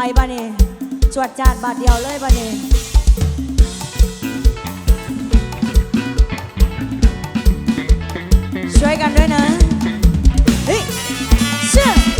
ไปบ้านี่จวดจานบาทเดียวเลยบ้านี่ช่วยกันด้วยนะ เฮ้ยเชื่อ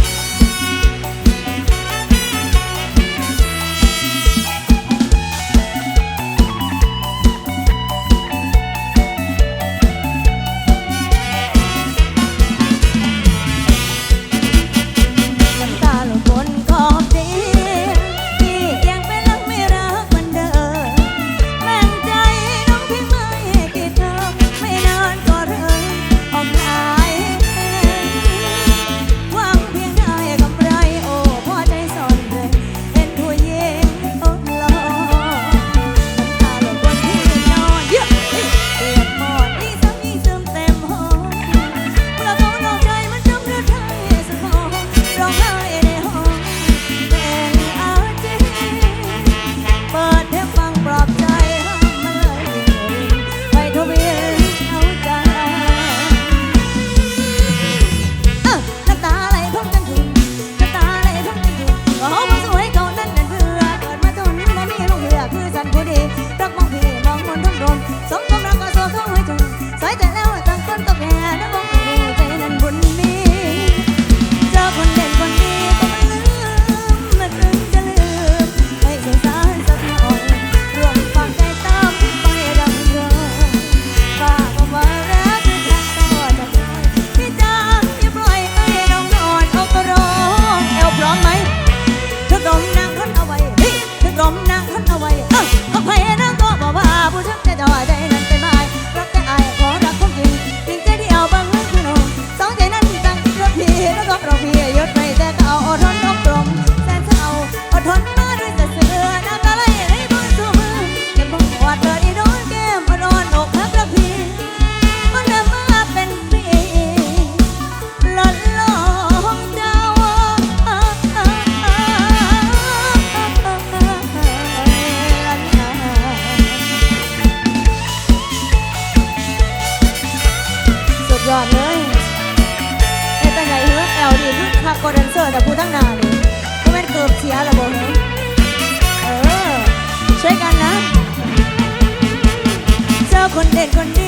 คนเด่นคนดี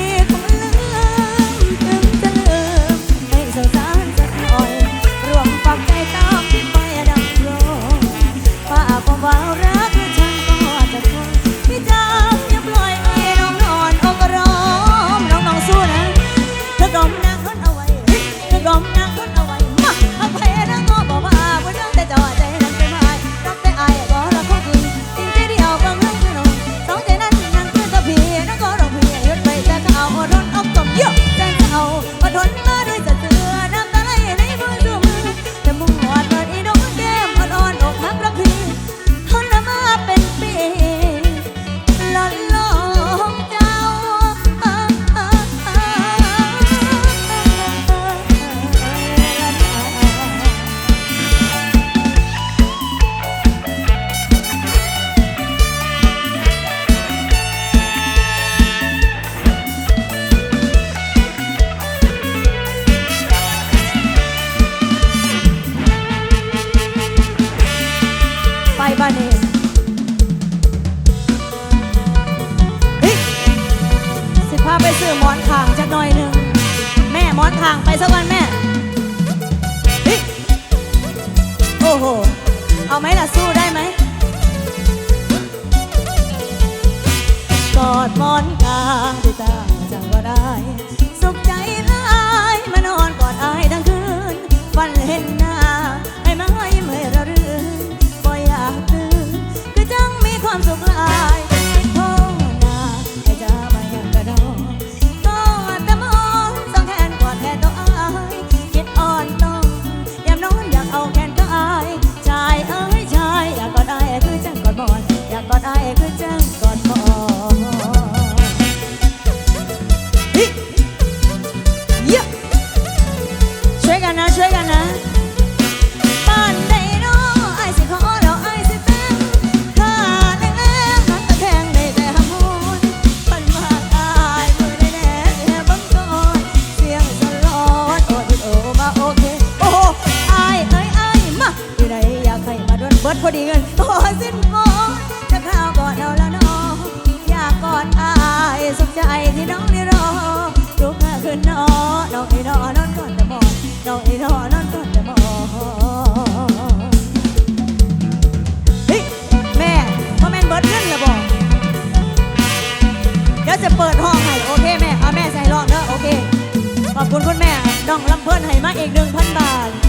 อีก 1,000 บาท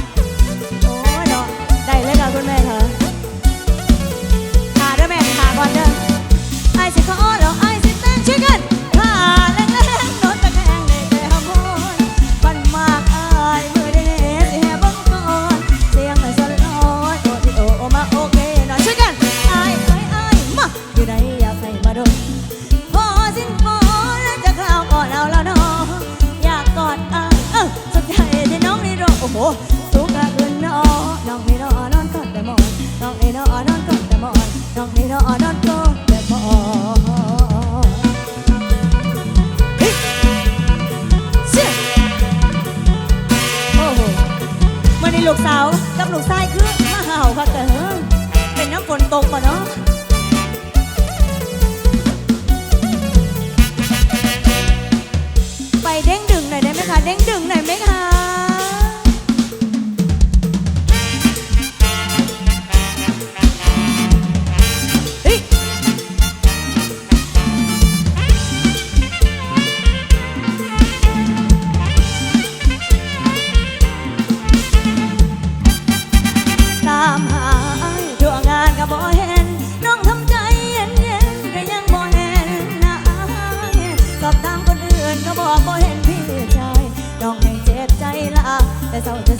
กระเอนนอน้องให้นอนอนกอดแต่หมอนน้องให้นอนอนกอดแต่หมอนน้องให้นอนอนกอดแต่หมอนโอ้โหมันนี่ลูกสาวกับลูกชายคือมาเห่าค่ะแต่เฮ้เป็นน้ำฝนตกป่ะเนาะไปเด้งดึงหน่อยได้ไหมคะ เด้งดึงหน่อยไหมคะ as I was.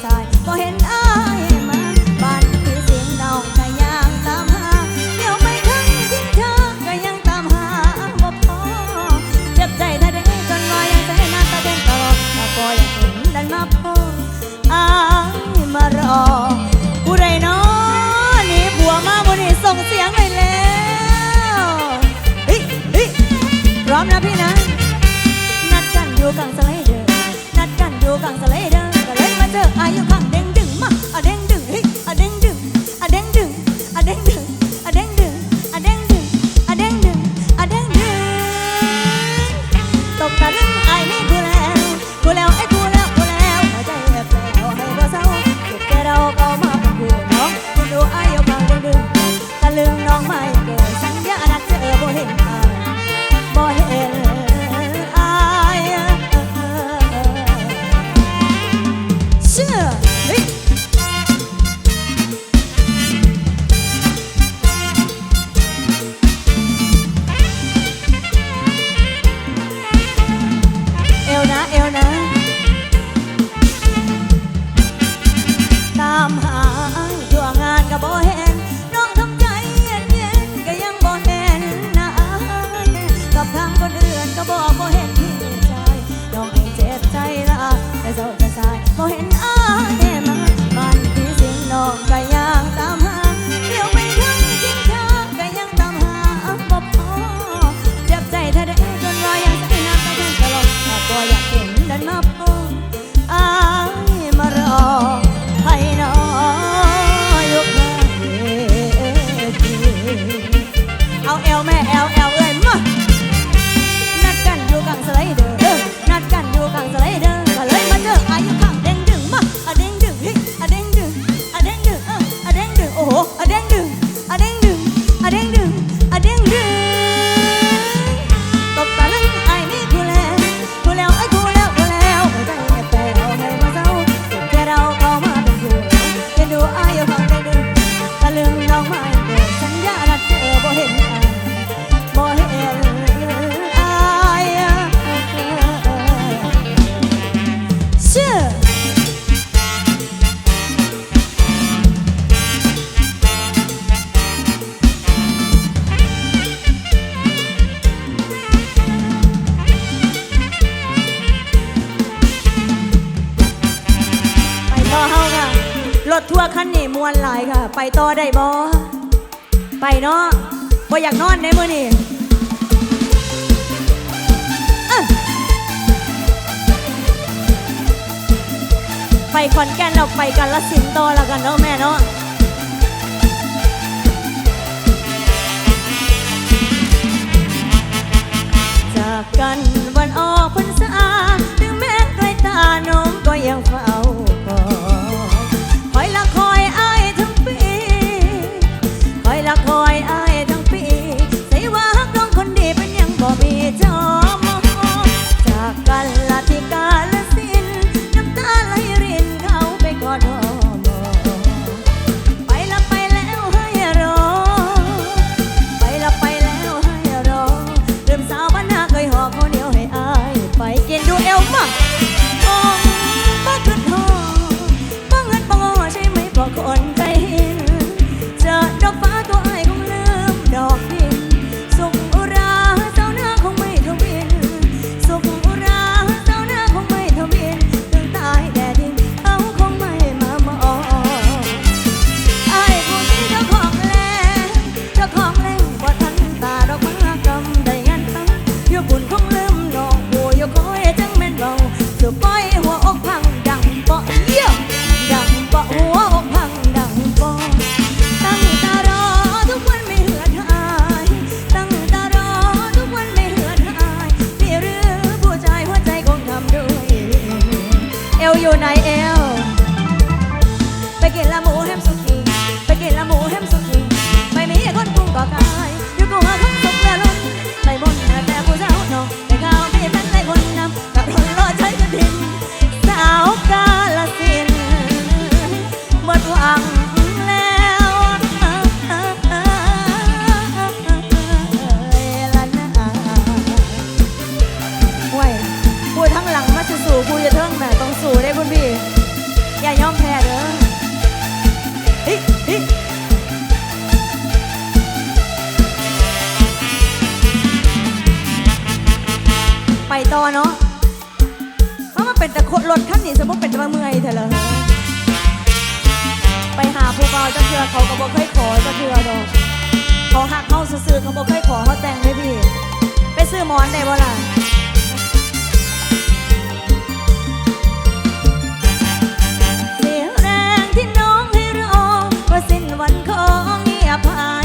เนาะบ่อยากนอนในมื้อนี่ไปขอนแก่นเราไปกันละสินโตแล้วกันเนาะแม่เนาะจากกันวันออกพรรษาถึงแม้ไกลตาน้องก็ยังเฝ้าุณพี่ อย่ายอมแพ้เด้อฮิไปต่อเนาะมันมาเป็นแต่คนรถขั้นนี้สมมติเป็นแต่เมื่อยเถอะเลยไปหาผู้เบาเจ้าเถื่อเขาก็บอกเคยขอจ้าเถื่อดอกเขอหักเขาซื้อเขาบอกเคยขอเขาแต่งเลยพี่ ไปซื้อหมอนได้บ่ล่ะ วันของเงียบหา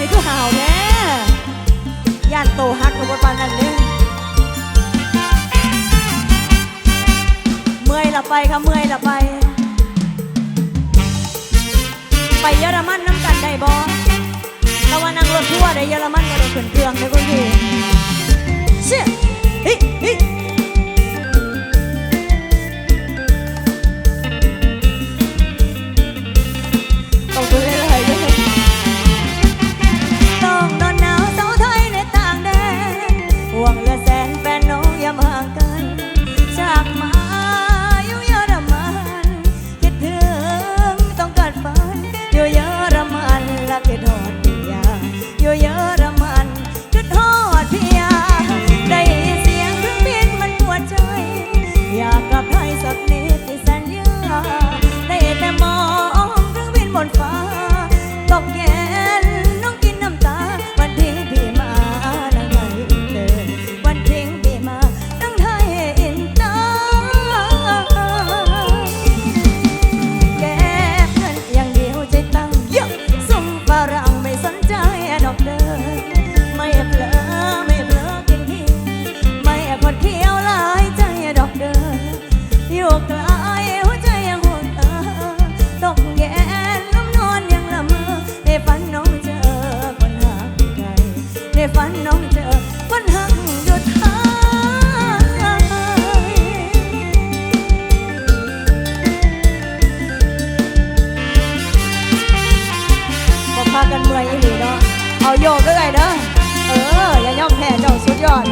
นี่คือหาวแน่ย่านโตฮักกับวนปานนั่นเด้เมื่อยละไปค่ะเมื่อยละไป ไปเยอรมันน้ำกันได้บอสตะวันนั่งรถทัวร์ได้เยอรมันก็ได้ขึ้นเครื่องได้คุณพี่เชี่ยฮิฮิต้องดูแล กันเมื่อยอีหลีเนาะเอาโยกด้วยไงเด้ะเอออย่าย่อมแพ้เจ้าสุดยอด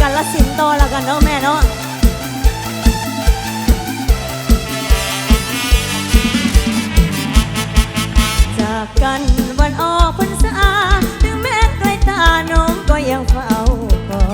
กันละสินโตและกันเนาะแม่เนาะจากกันวันออกพรรษาถึงแม้ไกลตาน้องก็ยังเฝ้ากอด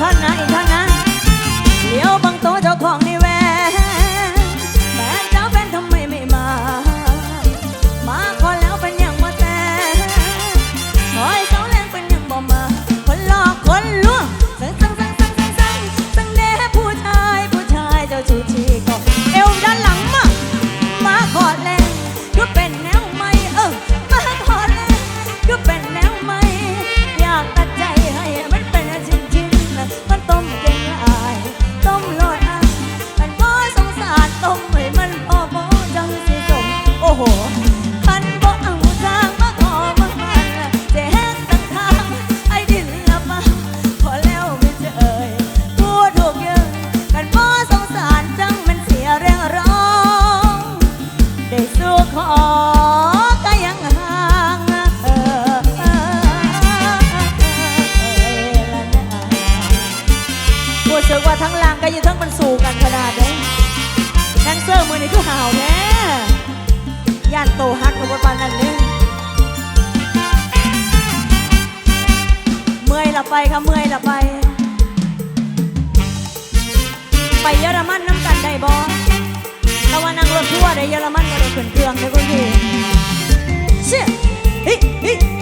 ท่านนะอีกท่านนะเลี้ยวบังโตเจ้าของ ก็ยังห่างเออเออปวดเสือว่าทั้งล่างก็ยังทั้งมันสู่กันขนาดนี้แดนเซอร์มือนี่คือห่าวแน่ย่านโตฮักกับบนปานนั่นเลยเมื่อยละไปค่ะเมื่อยละไป ไปเยอรมันน้ำกันได้บอ keluar-keluar dari halaman Kalau kencang ke kunci Sip Hei,